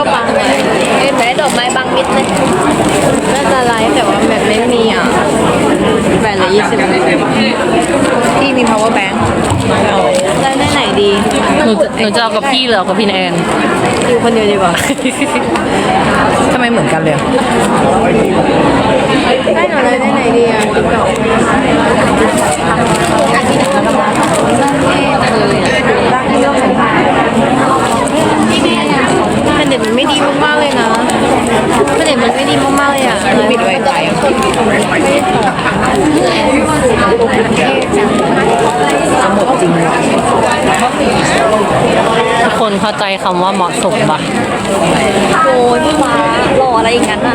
ก็บังไงเห็นไหมดอกไม้บังมิดเลยน่าจะไลฟ์แต่ว่าแบบไม่มีอะแบตเหลือยี่สิบพี่มี power bank ไลฟ์ได้ไหนดีหนูหนูจะเอากับพี่หรือเอากับพี่แอนอยู่คนเดียวดีกว่าทำไมเหมือนกันเลยอะได้หนูไลฟ์ได้ไหนดีอะติ๊กต็อก มันเด็ดมันไม่ดีมากๆเลยนะมันเด็ดมันไม่ดีมากๆเลยอะปิดไวไฟอะหมดจริงทุกคนเข้าใจคำว่าเหมาะสมปะโอ้ยพี่ฟ้าหล่ออะไรอย่างนั้นอะ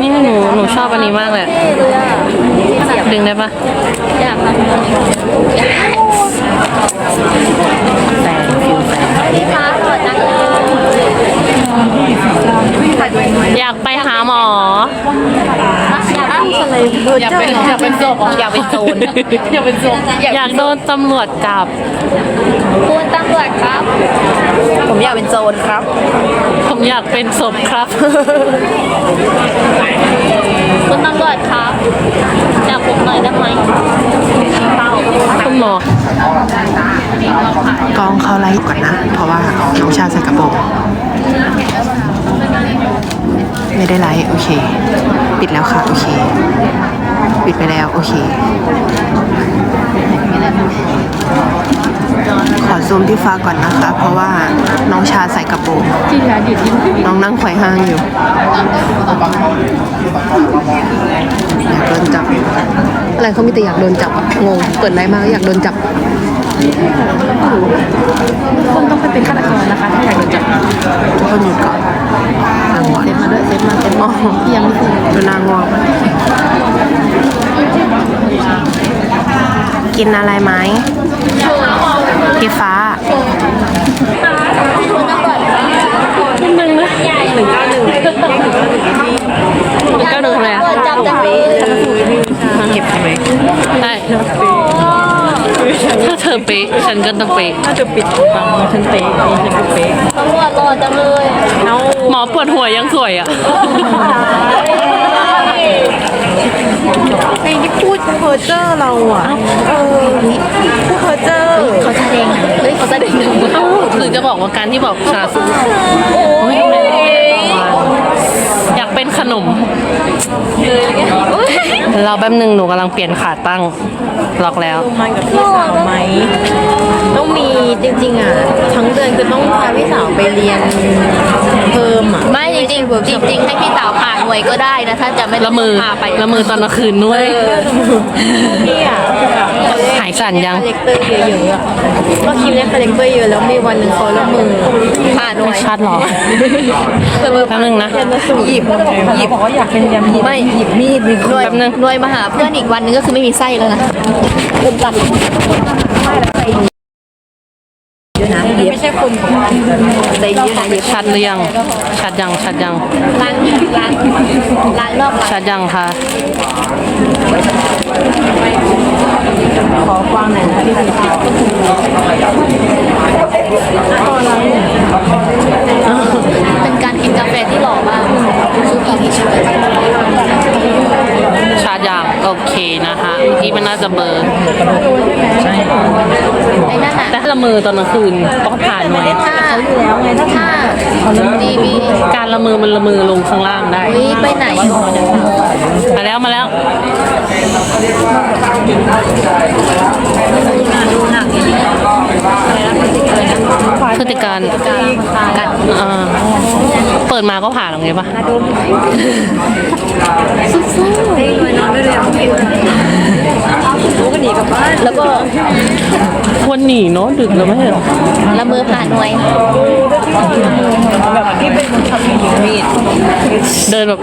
นี่หนูหนูชอบอันนี้มากเลยเท่เลยอะเสียบดึงได้ปะอยากทำ นโซนอยากเป็นโซนอยากโดนตำรวจจับ คุณตำรวจครับ ผมอยากเป็นโซนครับ ผมอยากเป็นศพครับ คุณตำรวจครับจับผมหน่อยได้ไหมคุณหมอกล้องเขาไลฟ์ก่อนนะ เพราะว่าน้องชาใส่กระโปรงไม่ได้ไลฟ์โอเค ปิดแล้วค่ะ โอเค ปิดไปแล้ว โอเค ขอซูมที่ฟ้าก่อนนะคะ เพราะว่าน้องชาใส่กระโปรงน้องนั่งไขว่ห้างอยู่อยากโดนจับ อะไรเขามีแต่อยากโดนจับอะงงเปิดไลฟ์มาแล้วอยากโดนจับ คนต้องไปเป็นฆาตกรนะคะ ถ้าอยากโดนจับทุกคนหยุดก่อนนางงอนเซฟมาด้วยเซฟมาเซฟอ๋อพี่ยังไม่ซื้อดูนางงอน กินอะไรไหมพี่ฟ้านิดนึงนะหนึ่งเก้าหนึ่งหนึ่งเก้าหนึ่งอะไรตำรอะวจจับจังเลยเก็บใช่ไหมใช่ถ้าเธอเป๊ะฉันก็ต้องเป๊ะถ้าจะปิดบังฉันเป๊ะฉันก็เป๊ะตำรวจหล่อจังเลยหมอปวดหัวยังสวยอะ ไอ้นี่พูดเพอเจอร์เราอะ เออพูดเพอเจอร์เขาแสดงเฮ้ยเขาแสดงเอ้าหรือจะบอกว่าการที่บอกชาซูโอ้ยอยาก เป็นขนม เราแป๊บหนึงหนูกำลังเปลี่ยนขาตั้งล็อกแล้วมากับพี่สาวไหม ต้องมีจริงๆอะ ทั้งเดือนคือต้องพาพี่สาวไปเรียนเพิ่มอะ ไม่จริงๆจริงๆให้พี่สาวผ่านหน่วยก็ได้นะ ถ้าจะไม่ละมือพาไปละมือตอนกลางคืนด้วย พี่อะหายสั่นยัง คาแรคเตอร์เยอะๆอะก็คิดเล่นคาแรคเตอร์เยอะแล้วมีวันหนึ่งเขาละมือผ่านหน่วยชัดเหรอละมือแป๊บนึงนะหยิบหยิบบอกว่าอยากเป็นยำหยิบไม่หยิบมีดหนึ่งหน่วยแป๊บนึง หน่วยมาหาเพื่อนอีกวันหนึงก็คือไม่มีไส้แล้วนะเป็นจันไม่ใช่คนใจเยอะนะเย็บชัดหรือยัง ชัดยัง ชัดยัง ล้างล้างล้างนอกล้างชัดยังคะ ขอความหน่อยนะพี่สาวเป็นการกินกาแฟที่หล่อมากซุปอีทีช่วย ชัดยังโอเคนะคะเมื่อกี้มันน่าจะเบลอร์ไอ้นั่นน่ะแต่ถ้าละมือตอนกลางคืนต้องผ่านหน่อยถ้าถ้าดีบีการละมือมันละมือลงข้างล่างได้อุ้ยไปไหนมาแล้วมาแล้ว ติการกันอ่าเปิดมาก็ผ่านหรอไงปะสู้ๆไปนอนไม่เลยรู้กันหนีกลับบ้านแล้วก็ควรหนีเนาะดึกแล้วไม่ใช่เหรอละมือผ่านหน่วยแบบที่เป็นคนทำมีดเดินแบบ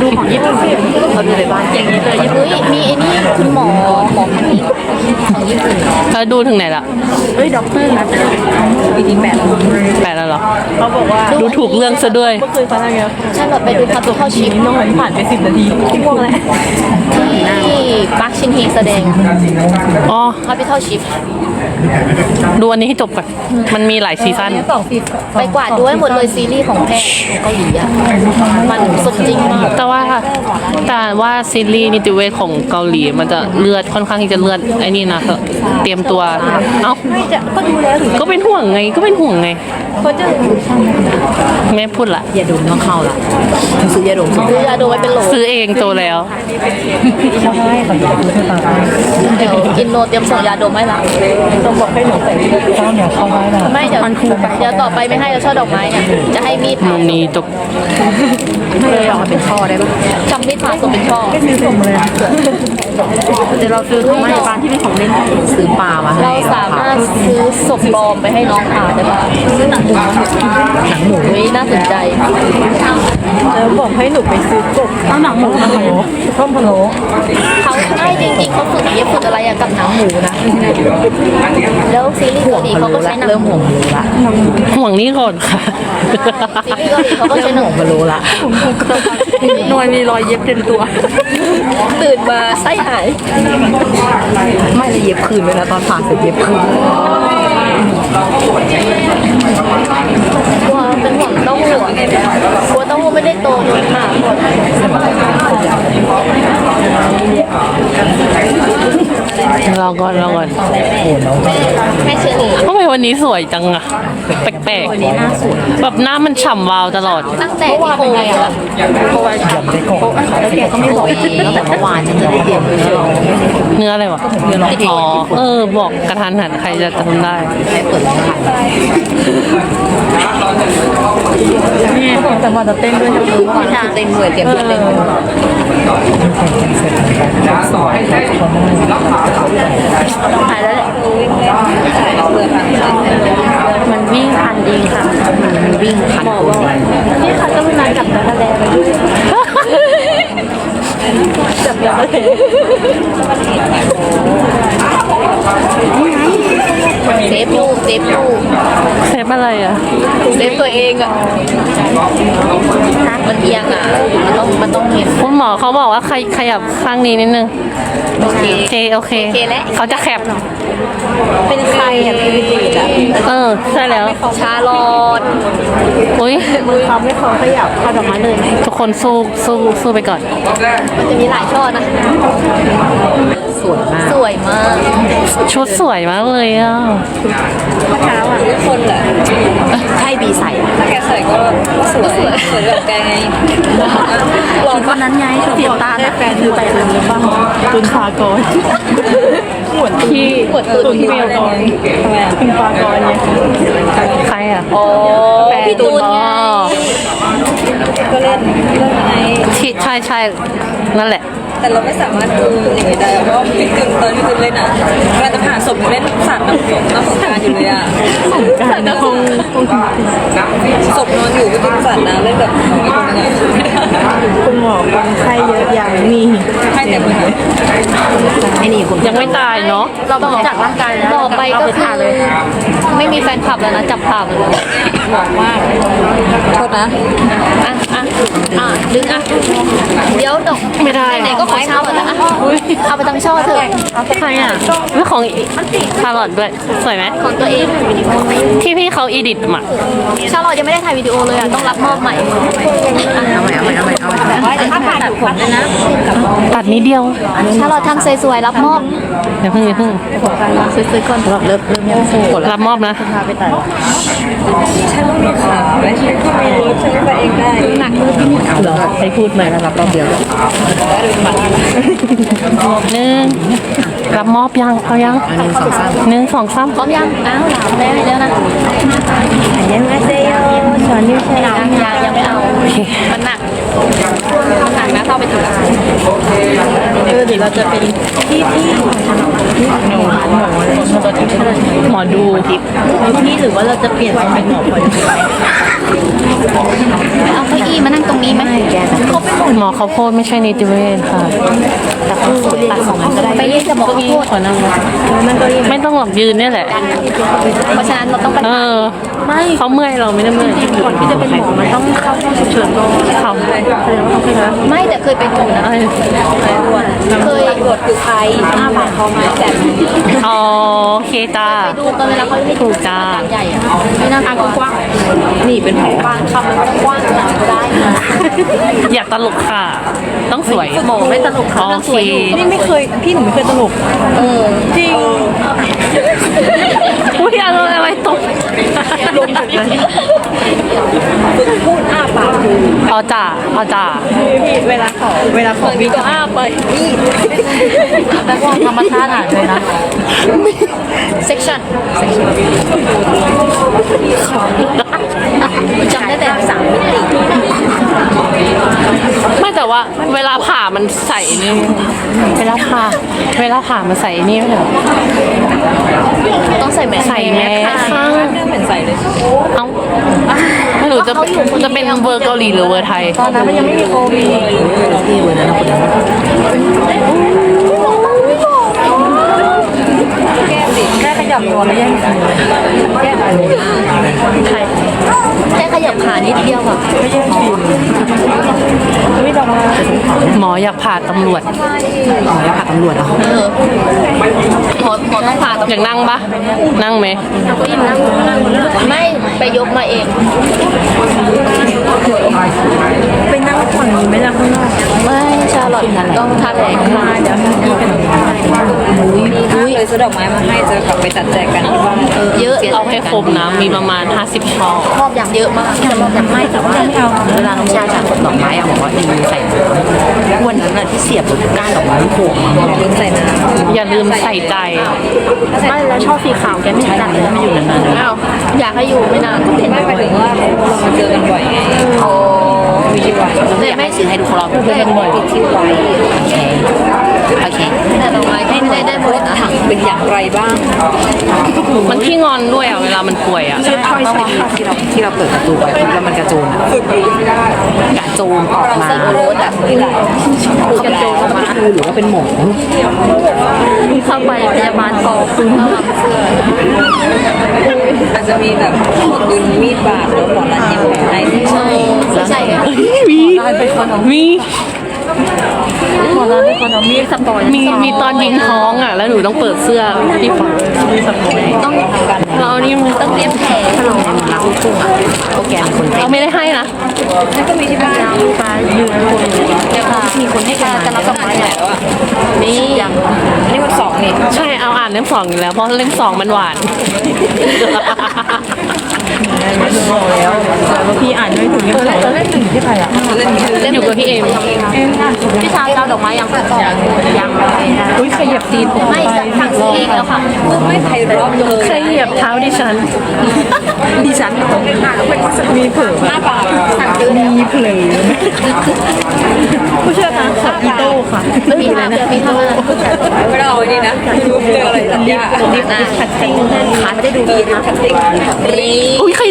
ดูของญี่ปุ่นเขาดูในบ้านอย่างนี้เลยญี่ปุ่นมี ของญี่ปุ่นแล้วดูถึงไหนละเฮ้ยด็อกเตอร์นะปีนี้แปดแปดแล้วเหรอ เขาบอกว่าดูถูกเรื่องซะด้วยเคยฟังอะไรฉันแบบไปดูคาตูเข้าชิปน้องผ่านไปสิบนาทีที่พวกอะไรที่ปักชินฮีแสดงอ๋อคาปิทัลชิป ดูอันนี้ให้จบก่อน มันมีหลายซีซั่นไปกวาดด้วยหมดเลยซีรีส์ของแพทย์ของเกาหลีอะมันสมจริงมากแต่ว่าแต่ว่าซีรีส์นิติเวชของเกาหลี มันจะเลือดค่อนข้างที่จะเลือดไอ้นี่นะเตรียมตัว เอ้าก็ดูแล้วก็เป็นห่วงไงก็เป็นห่วงไง เขาจะไม่พูดละยาดมต้องเข้าละซื้อยาดมซื้อยาดมไว้เป็นโหลซื้อเองโตแล้วเดี๋ยวอินโนเตรียมส่งยาดมให้ละต้องบอกให้หนูใส่ข้าวเหนียวเข้าไว้ละไม่เดี๋ยวเดี๋ยวต่อไปไม่ให้แล้วช่อดอกไม้เนี่ยจะให้มีดมุมนี้จบเลยออกมาเป็นช่อได้ปะจำมีดผ่าส่งเป็นช่อไม่มีส่งเลย เดี๋ยวเราซื้อของให้ปลาที่เป็นของเล่นซื้อปลามาเราสามารถซื้อศพปลอมไปให้น้องผ่าได้ปะซื้อหนังหมูหนังหมูนี่น่าสนใจแล้วบอกให้หนูไปซื้อกบเอาหนังหมูมาโหต้มพะโล้เขาไม่จริงๆเขาฝึกเย็บฝึกอะไรอะกับหนังหมูนะ แล้วซีรีส์เกาหลีเขาก็ใช้หนังหมูละห่วงนี่ก่อนค่ะซีรีส์เกาหลีเขาก็ใช้หนังหมูละนวลมีรอยเย็บเต็มตัว ตื่นมาไส้หาย ไม่เลยเย็บคืนเวลาตอนผ่าเสร็จเย็บคืนกลัวเป็นห่วงเต้าหู้อะกลัวเต้าหู้ไม่ได้โตจนผ่าหมดรอก่อนรอก่อนแม่เชอรี่ทำไมวันนี้สวยจังอะ แปลกๆแบบหน้ามันฉ่ำวาวตลอด ตั้งแต่ที่โควิดอะแล้วแกก็ไม่บอกตั้งแต่เมื่อวานฉันจะได้เย็บเนื้ออะไรวะอ๋อเออ บอกกระทันหันใครจะทำได้นี่แต่ว่าจะเต้นด้วยจะรู้ว่าเต้นด้วยเตรียมตัวเต้นหายแล้วแหละ มันวิ่งพันเองค่ะ มันวิ่งพันคนนี่ค่ะต้องนานกับนักแลไปด้วยจับยาเซฟลูกเซฟลูก เซฟอะไรอะเซฟตัวเองอะมันเอียงอะ มันต้องมันต้องเห็นคุณหมอเขาบอกว่าใครขยับข้างนี้นิดนึง โอเค โอเค โอเคโอเคแล้วเขาจะแคบเป็นใครอะเป็นอะเออ ใช่แล้ว ชาลอดอุ้ยมือเขาไม่เขาขยับเขาดอกไม้เลยไหมทุกคนสู้สู้สู้ไปก่อน มันจะมีหลายช่อนะ สวยมาก สวยมาก ชุดสวยมากเลยอะคนแหละใช่บีใส่ถ้าแกใส่ก็สวยสวยแบบแกไงหลอนวันนั้นไงชุดเดียวตาได้แฟนคือไปเลยบ้างตุนพากรหมวดที่ปวดตุนตุนพากรตุนพากรเนี่ยใครอะอ๋อพี่ตูนไงอ๋อก็เล่นเรื่องไอ้ที่ใช่ใช่นั่นแหละ แต่เราไม่สามารถดูอย่างนี้ได้เพราะว่าพี่ตุนตอนพี่ตุนเล่นอะเวลาจะผ่านศพยังเล่นสาดน้ำศพน้ำสงกรารอยู่เลยอะการนะคงศพนอนอยู่พี่ตุนสาดน้ำเล่นแบบอย่างนี้คนนึงอะคุณหมอคนไข้เยอะอย่างนี้ให้แต่มือไอ้นี่คุณยังไม่ตายเนาะเราต้องจากร่างกายแล้วต่อไปก็คือไม่มีแฟนคลับแล้วนะจับภาพเลยบอกว่าโทษนะอะอะอะดึงอะเดี๋ยวดอกไม่ได้ไหนๆก็ขอเช่าแล้วอะเอาไปทั้งช่อเถอะใครอะไม่ของชาลอตด้วย สวยไหมของตัวเองที่พี่เขาอีดิทมาชาลอตยังไม่ได้ถ่ายวิดีโอเลยอะต้องรับมอบใหม่เอาใหม่เอาใหม่เอาใหม่เอาใหม่ถ้าผ่านผมเลยนะตัดนิดเดียวชาลอตทำสวยๆรับมอบอย่าเพิ่งอย่าเพิ่งซื้อๆก่อนเริ่มเริ่มยังสู้กดแล้วรับมอบนะพาไปแต่ฉันต้องมีขาและฉันก็มีรถฉันก็ไปเองได้ ให้พูดใหม่แล้วรับรอบเดียวหนึ่งรับมอบยังเอายังอันหนึ่งสองสามหนึ่งสองสามพร้อมยังอ้าวหลามแล้วแล้วนะยังไงเซโยสอนนิ้วใช่ยังยังยังไม่เอา มันหนัก มันหนักนะเข้าไปถึงเออเดี๋ยวเราจะเป็นพี่พี่หมอหมอตัวทิพย์หมอดูพี่หรือว่าเราจะเปลี่ยนเป็นหมอพลอยเอาเก้าอี้มานั่งดีไหมเขาเป็นหมอเขาโพดไม่ใช่นิติเวชค่ะไปเรียกจะบอกโทษขอนั่งไม่ต้องหลอกยืนเนี่ยแหละ เพราะฉะนั้นเราต้องไปเออไม่เขาเมื่อยเราไม่ได้เมื่อยก่อนที่จะเป็นหมอมันต้องเข้าห้องฉุกเฉินก่อนเขาไม่แต่เคยเป็นอยู่นะเอ้ยเคยตรวจคือใครอ้าปากคอมาแบบอ๋อโอเคจ้าดูกันเวลาเขาไม่ถูกจ้าใหญ่อะไม่น่ากกว้างนี่เป็นหอบางคำมันต้องกว้างขนาดก็ได้นะอยากตลกค่ะ ต้องสวยหมอไม่ตลกค่ะโอเคนี่ไม่เคยพี่หนูไม่เคยตลกเออจริงอุ้ยอะไรอะไรตกพูดอ้า ปากดูเอาจ่าเอาจ่าเวลาขอเวลาขอมีก็อ้าไปนี่แต่ว่าธรรมชาติหายเลยนะ section จำได้แต่สามมิติ ไม่แต่ว่าเวลาผ่ามันใส่นี่เวลาผ่าเวลาผ่ามันใส่นี่ไม่เหรอต้องใส่แมสใส่แมสค่ะเหมือนใส่เลยเอ้าไม่รู้จะจะเป็นเวอร์เกาหลีหรือเวอร์ไทยตอนนั้นมันยังไม่มีโควิดแค่ ขยับตัวแล้วแย่งกันแก้อะไรแค่ขยับขานิดเดียวอะไม่แย่งฉีดไม่ดอกมาหมออยากผ่าตำรวจเออหมอหมอต้องผ่าตรงอยากนั่งปะนั่งไหมไม่ไปยกมาเองไปนั่งฝั่งนี้ไหมล่ะข้างนอกไม่ชาลอตต้องทำแหลงมาเดี๋ยวมีกันดีมาเลยซื้อดอกไม้มาให้จะกลับไปจัดแจกกันที่บ้านเยอะเอาให้ครบนะมีประมาณ 50ช่อชอบอย่างเยอะมากชอบอย่างไม่แต่ว่าเวลาน้องชาจัดดอกไม้อะบอกว่าดีใส่วันนั้นอะที่เสียบก้านดอกไม้โผล่มาลืมใส่น้ำอย่าลืมใส่ใจไม่แล้วชอบสีขาวแกไม่จัดเลยไม่อยู่นานอ้าวอยากให้อยู่ไม่นานก็เห็นไม่ไปถึงว่าเรามาเจอกันบ่อยไงโอ้มีที่ไว้แต่ไม่ซื้อให้ทุกคนเพื่อนบ่อยที่ไว้ โอเคโอเคแต่ดอกไม้ไม่ได้ได้หมดอะเป็นอย่างไรบ้าง มันขี้งอนด้วยอะเวลามันป่วยอะๆใช่ใช่ใช่ที่เราที่เราเปิดประตูไปแล้วมันกระโจนอะกระโจนออกมาใส่โรสอะคือกระโจนออกมาหรือว่าเป็นหมอเข้าไปพยาบาลคอคุณเข้ามาเสื้ออาจจะมีแบบดุนมีดบาดหรือหมอรันเย็บแผลให้ที่ใช่ใช่อะมีมี หมอแล้วเป็นคนเอามีดสปอยมีมีตอนยิงท้องอะ แล้วหนูต้องเปิดเสื้อที่ฝั่งต้องเรานี่มันต้องเย็บแผลถลอกรักลูกทุ่งอะโปรแกรมคนเต้นเราไม่ได้ให้นะก็มีที่บ้านตายยืนคนมีคนให้การจะรับดอกไม้แหละนี่ยังนี่มันสองนี่ใช่เอาอ่านเล่มสองอยู่แล้วเพราะเล่มสองมันหวาน ไม่ถึงแล้วแล้วพี่อ่านไม่ถึงเล่มสองเล่มหนึ่งที่ใครอะเล่นนี้อยู่กับพี่เอ็มพี่ชายเอาดอกไม้ยังยังยังอุ้ยขยับตีนผมไม่สั่งซื้อเองแล้วค่ะไม่ไทยรอบเลยใครเหยียบเท้าดิฉันดิฉันมีเผลอหน้าปากสั่งซื้อแล้วมีเผลอผู้ช่วชาญขับอีโต้ค่ะมีทางมีทางไม่ได้เอาไว้นี่นะเจออะไรสัญญาดิบดิบขัดติ้งขาจะได้ดูดีนะคัตติ้งรีอุ้ยใคร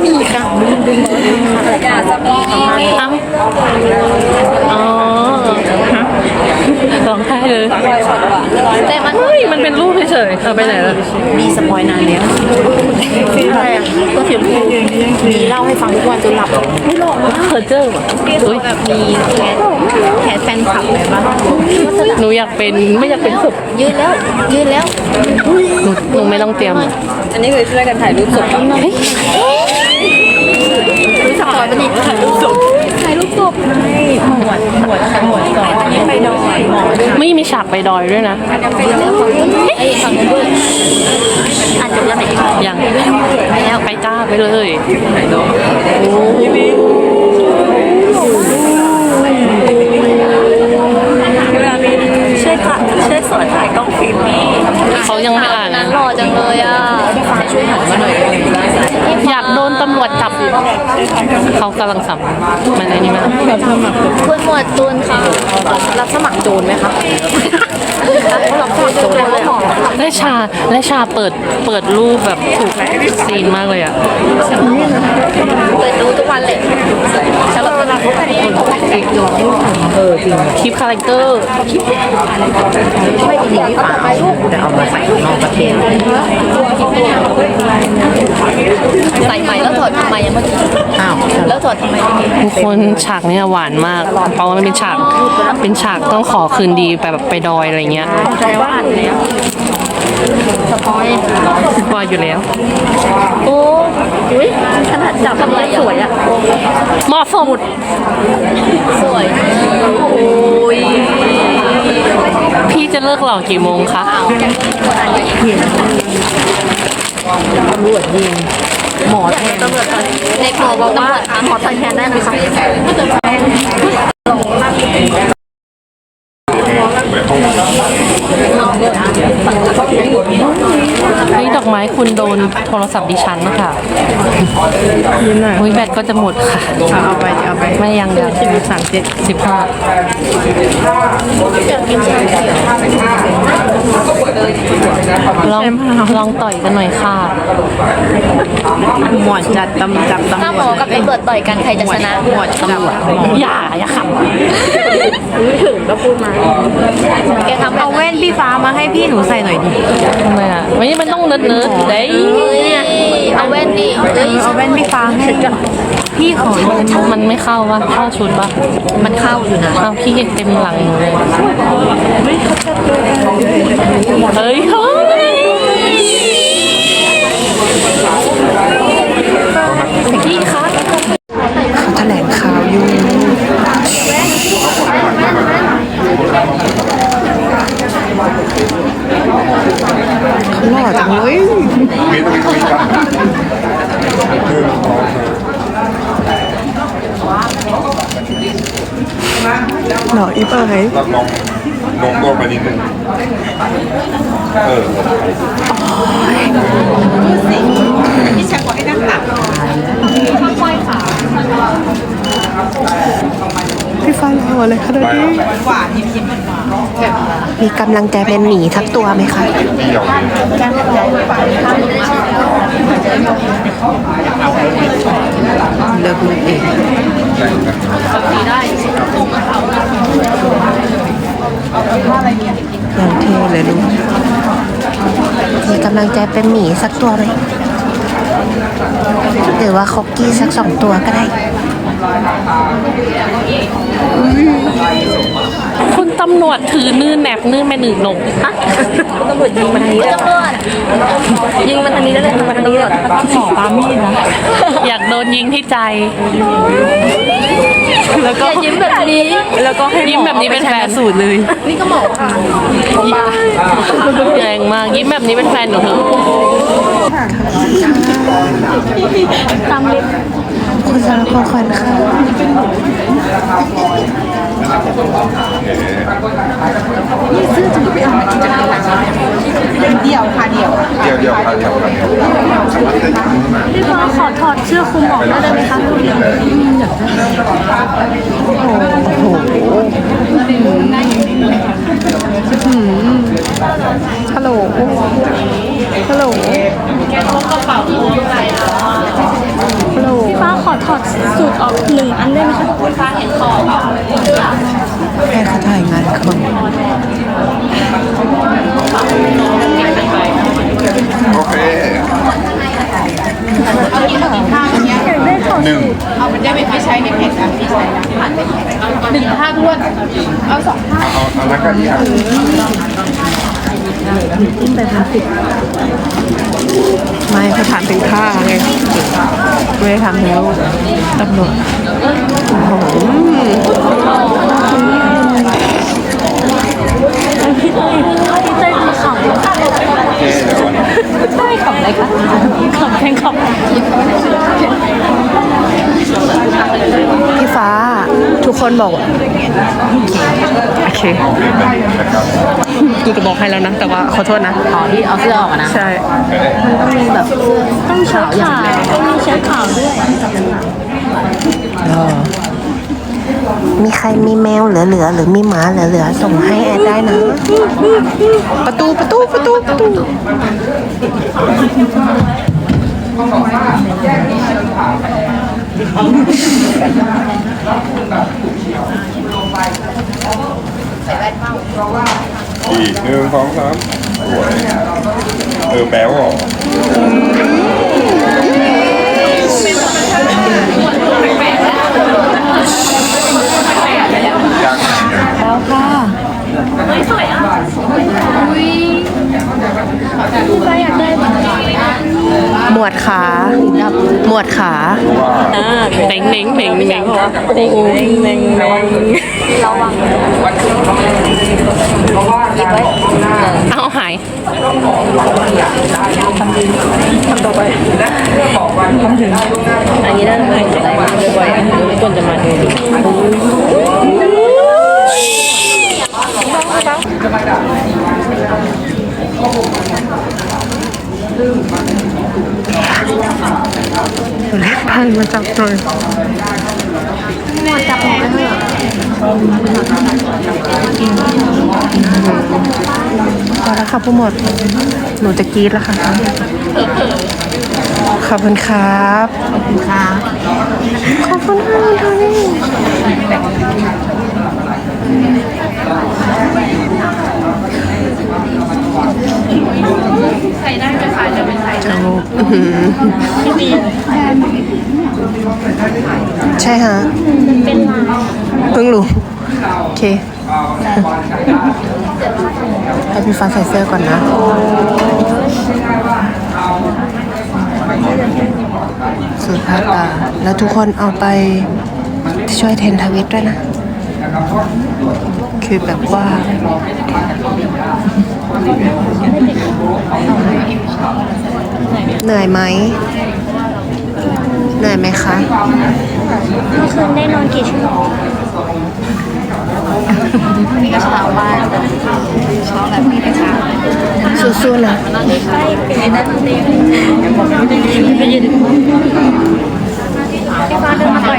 ไม่มีค่ะอย่าสปอยเอ้าอ๋อร้องไห้เลยปล่อยช็อตหวานเลยแต่มันเฮ้ยมันเป็นรูปเฉยๆเธอไปไหนแล้วมีสปอยนานแล้วอะไรอะก็เสียงมีเล่าให้ฟังทุกวันจนหลับเพอร์เจอร์ว่ะอุ้ยแบบมีแคสแคสแฟนคลับอะไรบ้างหนูอยากเป็นไม่อยากเป็นศพยืนแล้วยืนแล้วหนูหนูไม่ต้องเตรียม อันนี้คือช่วยกันถ่ายรูปศพป่ะรู้ สปอยมันอีกถ่ายรูปศพถ่ายรูปศพหมวดหมวดหมวดสองไปดอยหมอไม่มีฉากไปดอยด้วยนะไอ้ฝั่งนู้นด้วยอ่านจบแล้วไหนยังแล้วไปจ้าไปเลยเวลามีช่วยค่ะช่วยสอนถ่ายกล้องฟิล์มนี่เขายังไม่อ่านนั้นะนหล่อจังเลยอะช่วยหันมาหน่อยอยากโดน ตำรวจจับเขากำลังสับมันอะไรนี่ไหมแบบสมัครคุณหมวดตูนค่ะรับสมัครโจรไหมคะรับสมัครโจรเลยเหรอ และชาและชาเปิดเปิดรูปแบบถูกซีนมากเลยอะเปิดดูทุกวันเลยฉันรับสมัครคาแรคเตอร์ไม่ดีที่ฝาแต่เอามาใส่นอกประเทศใส่ใหม่แล้วถอดทำไมยังเมื่อกี้อ้าวแล้วถอดทำไมเมื่อกี้ทุกคนฉากเนี้หวานมากเพราะว่ามันเป็นฉากเป็นฉากต้องขอคืนดีไปแบบไปดอยอะไรเงี้ยใจว่าอ่านแล้ว สปอยสปอยอยู่แล้ว โอ้อุ้ยขนาดจับทำไรสวยอะเหมาะสมสวย โอ้ย พี่จะเลิกหล่อกี่โมงคะหมอแทนตำรวจในครัวบอกว่าขอตันแทนได้นะคะ ไม่ต้องเลือกนะ นี่ดอกไม้คุณโดนโทรศัพท์ดิฉันนะคะอุ้ยแบตก็จะหมดค่ะ เอาไปเอาไปไม่ยังยังสามเจ็ดสิบห้าลองลองต่อยกันหน่อยค่ะ หมวดจัดตำจับตำถ้ารหมวอจกับไอ้เบิร์ดต่อยกันใครจะชนะหมวดจับอย่าอย่าขับแกทำเอาแว่นพี่ฟ้ามาให้พี่หนูใส่หน่อยดิทำไมอะไม่มันต้องเนิร์ดเนิร์ดเด้ยเอาแว่นดิเฮ้ยเอาแว่นพี่ฟ้าให้พี่ขอดูมันไม่เข้าวะเข้าชุดปะมันเข้าอยู่นะอ้าวพี่เห็นเต็มหลังหนูเลยเฮ้ยเฮ้ยพี่คะ เขาแถลงข่าวอยู่เขาหล่อจังเลยหล่อ อีปายตัดมองโน้มตัวไปนิดนึงเออพี่ฟ้าหล่อเลยค่ะดูดิมีกำลังใจเป็นหมีทักตัวไหมคะเดี่ยวเลยเลิกมือเองอย่างเท่เลยลูกมีกำ ลังใจเป็นหมีสักตัวไหมหรือว่าคอกกี้สักสองตัวก็ได้ คุณตำรวจถือนื่นแหนบนื่นแม่หนึ่งหนกตำรวจยิงมันทางนี้ตำรวจยิงมันทางนี้ได้เลยมันทางนี้เลยหมอปามีดนะ อยากโดนยิงที่ใจ แล้วก็อย่ายิ้มแบบนี้ แล้วก็ให้ยิ้มแบบนี้เป็นแฟนสูตรเลย นี่ก็หมอค่ะแรงมาก ยิ้มแบบนี้เป็นแฟนหนูเถอะคุณสารพงศ์ขวัญค่ะ นี่ซื้อจุดไปเอามาที่จักรวาลเดียวค่ะเดียวเดียวเดียวค่ะเดียวพี่พอขอถอดเสื้อคุมหมอกได้ไหมคะโอ้โหฮัลโหลฮัลโหลแกทุกระเป๋าโอ้ว อถอดสูตรออกหนึ่งอันได้ไหมคะให้เขาถ่ายงานเขาโอเคหนึ่งเอามันได้ไม่ใช้ในเพจนะพี่ใช้นะหนึ่งห้าท้วนเอาสองเอาเอาแล้วก็อีกอัน ไม่เขาถามถึงค่าไงไม่ได้ถามถึงลูกตำรวจโอ้โหพี่เต้ยพี่เต้ยมีขำโอเคเดี๋ยววันนี้ขำอะไรคะขำแข่งขำพี่ฟ้าทุกคนบอกว่า เคกูจะบอกให้แล้วนะ แต่ว่าขอโทษนะ อ๋อที่เอาเสื้อออกนะใช่ต้องเช็คข่าวต้องมีเช็คข่าวด้วยมีใครมีแมวเหลือๆหรือมีหมาเหลือๆส่งให้แอดได้นะ ประตูประตูประตูประตู อีกหนึ่งสองสามสวยเออแป๊วเหรอยัง ขา หมวดขา เน่งเน่งเน่งเน่งเน่งเน่งเน่งเน่งเอาหายอันนี้น่าจะเป็นอะไรบ่อยๆอะทุกคนจะมาดูดิ เล็บพันมาจับหน่อยพอแล้วค่ะผู้หมด หนูจะกรีดแล้วค่ะ ขอบคุณครับ ขอบคุณค่ะขอบคุณค่ะทนี่ใครได้ ใครใช่ฮะเป็นเพิ่งรู้ โอเคให้พี่ฟ้าใส่เสื้อก่อนนะสูตรผ้าตาแล้วทุกคนเอาไปช่วยเทรนทวิตด้วยนะ คือแบบว่า เหนื่อยไหมเหนื่อยไหมคะเมื่อคืนได้นอนกี่ชั่วโมงนี่ก็เช้ามากเช้าแบบนี้เลยค่ะสู้ๆนะใช่เป็นนั่นเองไปยืนพี่ฟ้าเดินมาต่อย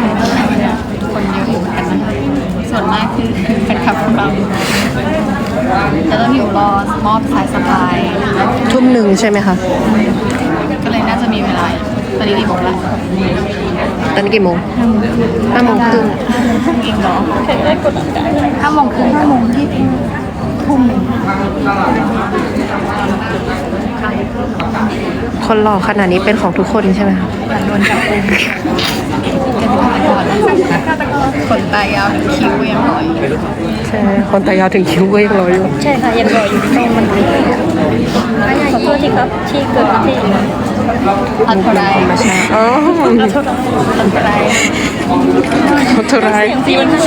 คนเยอะอยู่เหมือนกันนะส่วนมากคือแฟนคลับของเรา จะต้องอยู่รอมอบสายสะพายทุ่มหนึ่งใช่ไหมคะ ก็เลยน่าจะมีเวลาตอนนี้กี่โมงละตอนนี้กี่โมงห้าโมงครึ่งอีกเหรอห้าโมงครึ่งห้าโมงที่ทุ่มคนหล่อขนาดนี้เป็นของทุกคนใช่ไหมคะเหมือนโดนจับกุม ขนตายาวถึงคิ้วยังลอยใช่คนตายาวถึงคิ้วก็ยังรออยู่ ใช่ค่ะยังรออยู่ต้องมันขอโทษทีครับที่เกิดที่อันเท่าไรอ๋ออันเท่าไรเท่าไร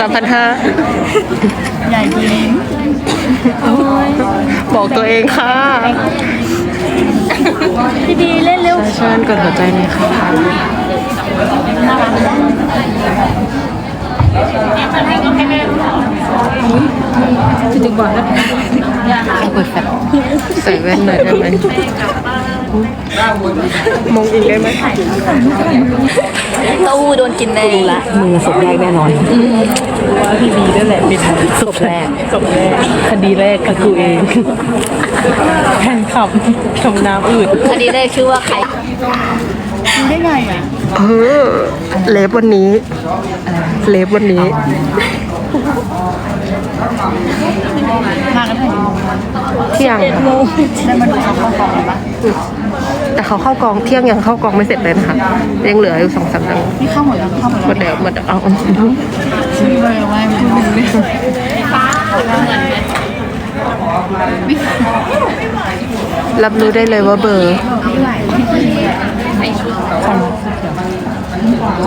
สามพันห้าใหญ่จริงบอกตัวเองค่ะพี่ดีเล่นเร็วเชิญกดหัวใจหน่อยค่ะ เปิดแฟลชใส่แว่นหน่อยได้ไหมมองอีกได้ไหมเต้าหู้โดนกินแน่ละมือศพแรกแน่นอนว่าพี่บีนั่นแหละเป็นศพแรกศพแรกคดีแรกก็คือเองแฟนขับชมน้ำอืดคดีแรกชื่อว่าใคร ได้ไงอะเออเล็บวันนี้ เล็บวันนี้มากันถึงเที่ยงค่ะได้มาดูเขาเข้ากองปะแต่เขาเข้ากองเที่ยงยังเข้ากองไม่เสร็จเลยนะคะยังเหลืออยู่สองสามดังนี่เข้าหมดแล้วเข้าหมดหมดแล้วหมดแล้วเอาชื่อเลยว่ามันดูเลยรับรู้ได้เลยว่าเบอร์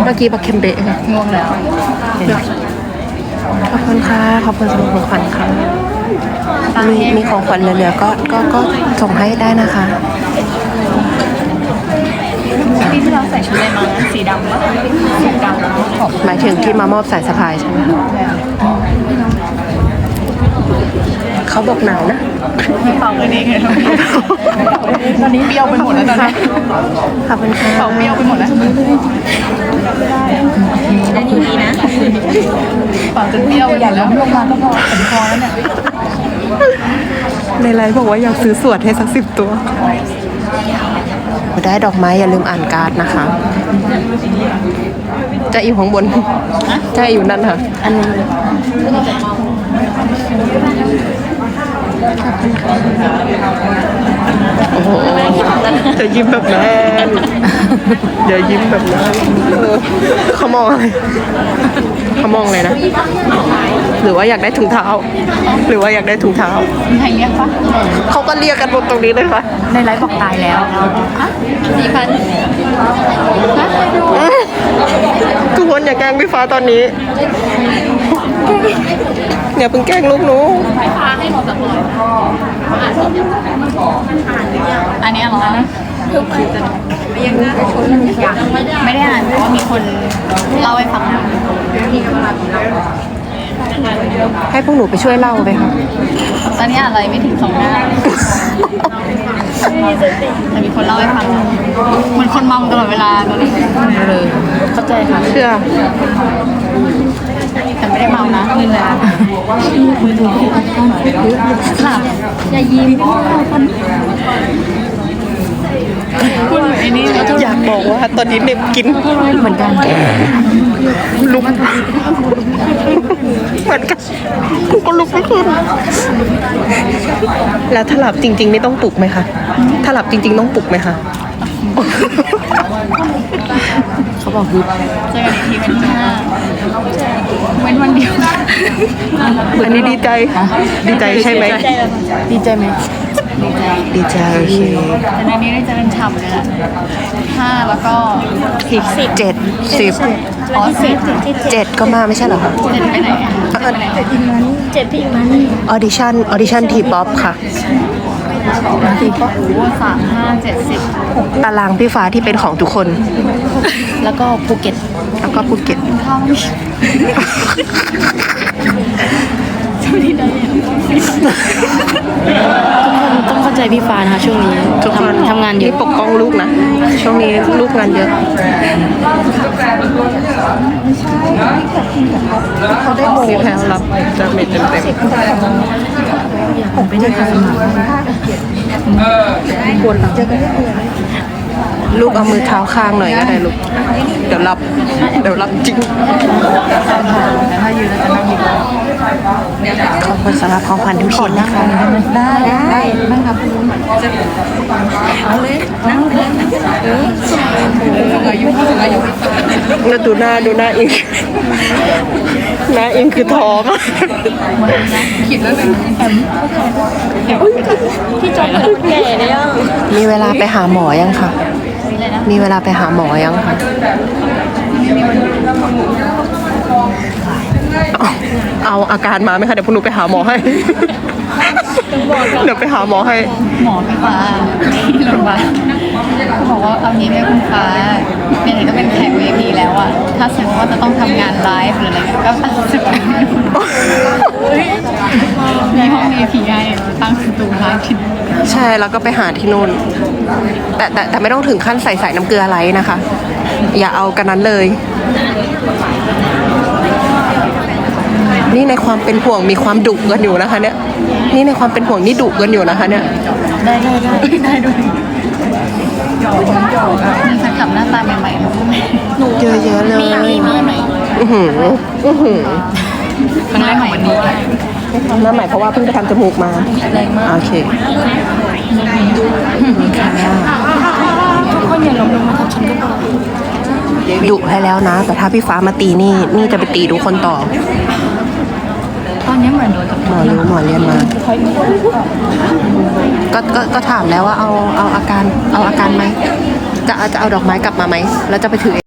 เมื่อกี้บักเคมเบะค่ะง่วงแล้วขอบคุณค่ะ ขอบคุณสำหรับของขวัญค่ะมีมีของขวัญเหลือๆก็ก็ก็ส่งให้ได้นะคะปีที่เราใส่ชุดอะไรมานะสีดำปะสีดำขอบหมายถึงที่มามอบสายสะพายใช่ไหมคะเขาบอกหนาวนะไม่เป่ากันเองเลย ตอนนี้เปรี้ยวไปหมดแล้วตอนนี้ขอบคุณค่ะเป่าเปรี้ยวไปหมดแล้วนั่นอยู่ดีนะเป่าจนเปรี้ยวใหญ่แล้วลงมาก็พอถึงคอแล้วเนี่ยในไลน์บอกว่าอยากซื้อสวดให้สักสิบตัว ได้ดอกไม้อย่าลืมอ่านการ์ดนะคะ จะอยู่ข้างบนจะอยู่นั่นค่ะ อันนี้ จะยิ้มแบบนั้นอย่ายิ้มแบบนั้นเออเขามองอะไรเขามองอะไรนะ หรือว่าอยากได้ถุงเท้า หรือว่าอยากได้ถุงเท้ามีใครเรียกปะเขาก็เรียกกันหมดตรงนี้เลยค่ะในไลฟ์บอกตายแล้วสี่พันทุกคนอย่าแกล้งพี่ฟ้าตอนนี้ อย่าเพิ่งแกล้งลูกหนูอันนี้เหรอไม่ได้อ่านเพราะว่ามีคนเล่าให้ฟังนะให้พวกหนูไปช่วยเล่าไปค่ะตอนนี้อ่านอะไรไม่ถึงสองหน้าแต่มีคนเล่าให้ฟังเหมือนคนเมองตลอดเวลาตอนนี้เลยเข้าใจค่ะเชื่อ แต่ไม่ได้เมานะมึนเลยค่ะอย่ายิ้มคุณไอ้นี่อยากบอกว่าตอนนี้เน็บกินเหมือนกันลุกเหมือนกันกูก็ลุกไม่ขึ้นแล้วถ้าหลับจริงๆนี่ต้องปลุกไหมคะถ้าหลับจริง ๆ ต้องปลุกไหมคะเขาบอกคือเจอกันอีกทีวันที่ห้า เว้นวันเดียวอันนี้ดีใจ ดีใจใช่ไหม ดีใจไหมดีใจโอเคแต่ในนี้ได้เจอกันฉ่ำเลยแหละห้าแล้วก็สิบเจ็ดสิบอ๋อสิบเจ็ดก็มาไม่ใช่เหรอคะเจ็ดไปไหนอะไปไหนเจ็ดพี่มันออดิชั่นออดิชั่นทีป๊อปค่ะ โอ้โหสามห้าเจ็ดสิบตารางพี่ฟ้าที่เป็นของทุกคน แล้วก็ภูเก็ต แล้วก็ภูเก็ตข้าวไม่มีช่วงนี้ได้ยังต้องเข้าใจพี่ฟ้านะคะช่วงนี้ทุกคนทำทำงานเยอะนี่ปกป้องลูกนะ ช่วงนี้ลูกงานเยอะเขาได้โบแล้วรับจะเม็ดเต็ม เต็มลูกเลูกเอามือเท้าข้างหน่อยก็ได้ลูก เดี๋ยวรับเดี๋ยวรับจริงขอบคุณสำหรับของขวัญทุกชิ้นนะคะได้ได้นั่งครับแล้วดูหน้าดูหน้าอิงหน้าอิงคือท้อมากพี่จอยคนแก่เนี่ยมีเวลาไปหาหมอยังคะมีเวลาไปหาหมอยังคะเอาเอาอาการมาไหมคะเดี๋ยวพวกหนูไปหาหมอให้ เดี๋ยวไปหาหมอให้ หมอพี่ฟ้าที่โรงพยาบาล เขาบอกว่าเอางี้เนี่ยคุณฟ้าเนี่ยก็เป็นแขก VIP แล้วอะถ้าสมมติว่าจะต้องทำงานไลฟ์หรืออะไรเงี้ยก็ตั้งสตูมีห้อง VIP ให้ตั้งสตูไลฟ์ที่ใช่แล้วก็ไปหาที่นู่นแต่แต่แต่ไม่ต้องถึงขั้นใส่ใส่น้ำเกลืออะไรนะคะ อย่าเอากันนั้นเลย นี่ในความเป็นห่วงมีความดุกันอยู่นะคะ เนี่ย นี่ในความเป็นห่วงนี่ดุกันอยู่นะคะ เนี่ย ได้ได้ได้ได้ด้วย มีแฟนคลับหน้าตาใหม่ๆมาด้วยเยอะๆเลยมีมีไหมอื้อหืออื้อหือมันแรกของวันนี้นั่นหมายเพราะว่าเพิ่งไปทำจมูกมาแรงมากโอเคทุกคนอย่าล้มลงมาทับฉันก็พอดุให้แล้วนะ แต่ถ้าพี่ฟ้ามาตีนี่นี่จะไปตีทุกคนต่อ ตอนนี้เหมือนโดนจับหมอรู้หมอเรียนมา ก็ก็ก็ถามแล้วว่าเอาเอาอาการเอาอาการไหมจะจะเอาดอกไม้กลับมาไหมแล้วจะไปถือ